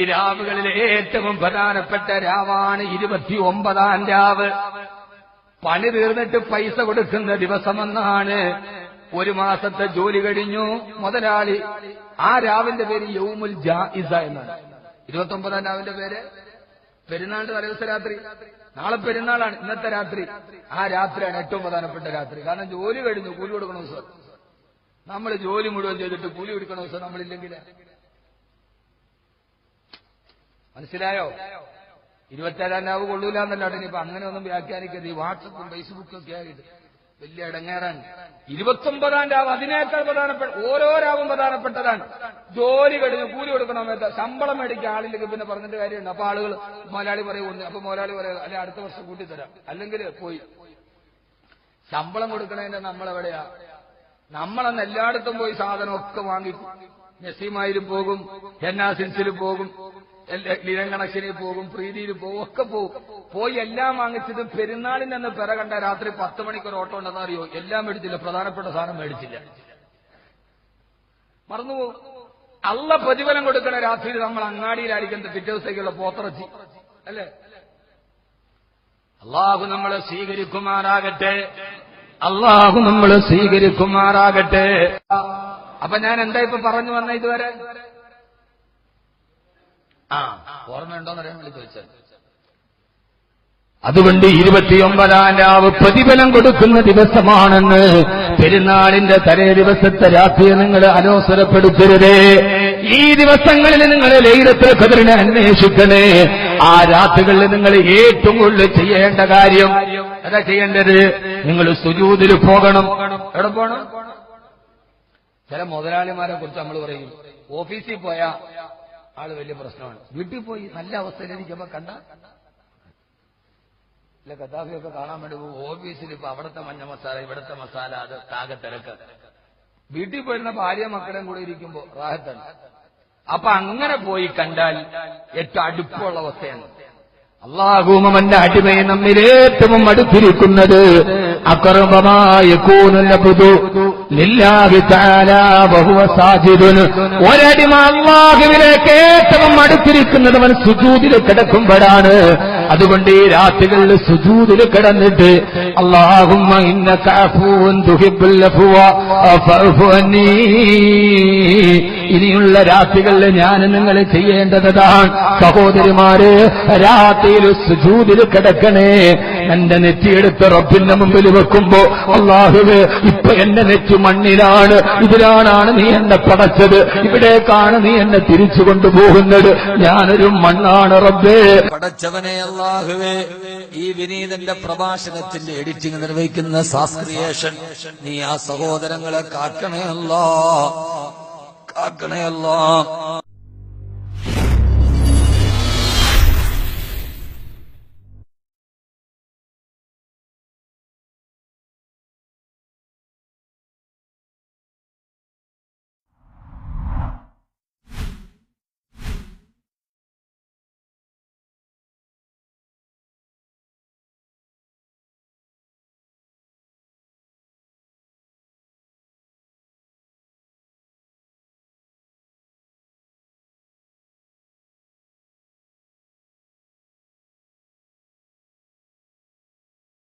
ഈ രാവുകളിലെ ഏറ്റവും പ്രധാനപ്പെട്ട രാവാണ് ഇരുപത്തി ഒമ്പതാം രാവ്. പണി തീർന്നിട്ട് പൈസ കൊടുക്കുന്ന ദിവസമെന്നാണ്. ഒരു മാസത്തെ ജോലി കഴിഞ്ഞു. മുതലാളി ആ രാവിന്റെ പേര് യൗമുൽ ജാഇസ എന്നാണ്. ഇരുപത്തി ഒമ്പതാം രാവിന്റെ പേര്? പെരുന്നാളിന്റെ തലേദിവസം രാത്രി. നാളെ പെരുന്നാളാണ് ഇന്നത്തെ രാത്രി. ആ രാത്രിയാണ് ഏറ്റവും പ്രധാനപ്പെട്ട രാത്രി. കാരണം ജോലി കഴിഞ്ഞു കൂലി കൊടുക്കണ ദിവസം. നമ്മൾ ജോലി മുഴുവൻ ചെയ്തിട്ട് കൂലി കൊടുക്കണ ദിവസം നമ്മളില്ലെങ്കിൽ മനസ്സിലായോ? ഇരുപത്തേഴാം രാവ് കൊള്ളൂല എന്നല്ല ഇനിയിപ്പോ അങ്ങനെ ഒന്നും വ്യാഖ്യാനിക്കരുത്. ഈ വാട്സപ്പും ഫേസ്ബുക്കും ഒക്കെ ആയിട്ട് വലിയ ഇടങ്ങേറാണ്. ഇരുപത്തൊമ്പതാം രാവ് അതിനേക്കാൾ പ്രധാനപ്പെട്ട ഓരോ രാവും പ്രധാനപ്പെട്ടതാണ്. ജോലി കഴിഞ്ഞ് കൂലി കൊടുക്കണം ശമ്പളം മേടിക്കുക ആളില്ലെങ്കിൽ പിന്നെ പറഞ്ഞിട്ട് കാര്യമുണ്ട്. അപ്പൊ ആളുകൾ മോലാളി പറയുന്നു അപ്പൊ മോലാളി പറയുക അല്ലെ അടുത്ത വർഷം കൂട്ടിത്തരാം. അല്ലെങ്കിൽ പോയി. ശമ്പളം കൊടുക്കണതിന്റെ നമ്മളെവിടെയാ? നമ്മളന്ന് എല്ലായിടത്തും പോയി സാധനമൊക്കെ വാങ്ങി നസീമായിലും പോകും ഹെന്നാസിൻസിൽ പോകും. ലിരം കണക്ഷനിൽ പോകും പ്രീതിയിൽ പോകും ഒക്കെ പോകും. പോയി എല്ലാം വാങ്ങിച്ചത് പെരുന്നാളിൽ അന്ന് പെര കണ്ട രാത്രി പത്ത് മണിക്ക് ഒരു ഓട്ടോ ഉണ്ടെന്ന് അറിയോ? എല്ലാം മേടിച്ചില്ല പ്രധാനപ്പെട്ട സാധനം മേടിച്ചില്ല. മറന്നുപോകും. അള്ള പ്രതിഫലം കൊടുക്കുന്ന രാത്രിയിൽ നമ്മൾ അങ്ങാടിയിലായിരിക്കും പിറ്റേ ദിവസത്തേക്കുള്ള പോത്തിറച്ചി. അല്ലേ? അള്ളാഹു നമ്മളെ സ്വീകരിക്കുമാറാകട്ടെ. അള്ളാഹു നമ്മളെ സ്വീകരിക്കുമാറാകട്ടെ. അപ്പൊ ഞാൻ എന്താ ഇപ്പൊ പറഞ്ഞു വന്ന ഇതുവരെ? ആ ഓർമ്മയുണ്ടോന്ന് അറിയാൻ വേണ്ടി ചോദിച്ചത്. അതുകൊണ്ട് ഇരുപത്തിയൊമ്പതാം രാവ് പ്രതിഫലം കൊടുക്കുന്ന ദിവസമാണെന്ന് പെരുന്നാളിന്റെ തലേ ദിവസത്തെ രാത്രിയെ നിങ്ങൾ അലോസരപ്പെടുത്തരുതേ. ഈ ദിവസങ്ങളിൽ നിങ്ങൾ ലൈലത്തിൽ കതിറിനെ അന്വേഷിക്കണേ. ആ രാത്രികളിൽ നിങ്ങൾ ഏറ്റവും കൂടുതൽ ചെയ്യേണ്ട കാര്യം എന്താ ചെയ്യേണ്ടത്. നിങ്ങൾ സുജൂതിൽ പോകണം. എവിടെ പോകണം ചില മുതലാളിമാരെ കുറിച്ച് നമ്മൾ പറയും. ഓഫീസിൽ പോയ ആൾ വലിയ പ്രശ്നമാണ്. വീട്ടിൽ പോയി നല്ല അവസ്ഥയിലിരിക്കുമ്പോ കണ്ട? ഇല്ല കഥാഫിയൊക്കെ കാണാൻ വേണ്ടി പോകും. ഓഫീസിൽ ഇപ്പൊ അവിടുത്തെ മഞ്ഞ മസാല ഇവിടുത്തെ മസാല അത് താകെ തിരക്ക്. വീട്ടിൽ പോയിരുന്ന ഭാര്യ മക്കളെയും കൂടെ ഇരിക്കുമ്പോ റാഹത്താണ്. അപ്പൊ അങ്ങനെ പോയി കണ്ടാൽ ഏറ്റവും അടുപ്പമുള്ള അവസ്ഥയാണ്. അള്ളാഹുമന്റെ അടിമയെ നമ്മിൽ ഏറ്റവും അടുത്തിരിക്കുന്നത്. അക്രമമായ ഒരടിമ അള്ളാഹുവിലേക്ക് ഏറ്റവും അടുത്തിരിക്കുന്നത് അവൻ സുജൂതിൽ കിടക്കുമ്പോഴാണ്. അതുകൊണ്ട് ഈ രാത്രികളിൽ സുജൂതിൽ കിടന്നിട്ട് ഇന്ന ഇനിയുള്ള രാത്രികളിൽ ഞാൻ നിങ്ങൾ ചെയ്യേണ്ടതാണ് സഹോദരിമാര് രാത്രിയിൽ സുജൂതിൽ കിടക്കണേ. എന്റെ നെറ്റിയെടുത്ത് റബ്ബിന്റെ മുമ്പിൽ വെക്കുമ്പോ അള്ളാഹുവേ ഇപ്പൊ എന്റെ നെറ്റ് മണ്ണിലാണ്. ഇതിലാണാണ് നീ എന്നെ പടച്ചത്. ഇവിടേക്കാണ് നീ എന്നെ തിരിച്ചു കൊണ്ടുപോകുന്നത്. ഞാനൊരു മണ്ണാണ് റബ്ബേ. പടച്ചവനെ അള്ളാഹുവേ ഈ വിനീതന്റെ പ്രഭാഷണത്തിന്റെ എഡിറ്റിംഗ് നിർവഹിക്കുന്ന സാസ്ക്രിയേഷൻ നീ ആ സഹോദരങ്ങളെ കാക്കണേ അല്ലാ. കാക്കണേ അല്ലാ.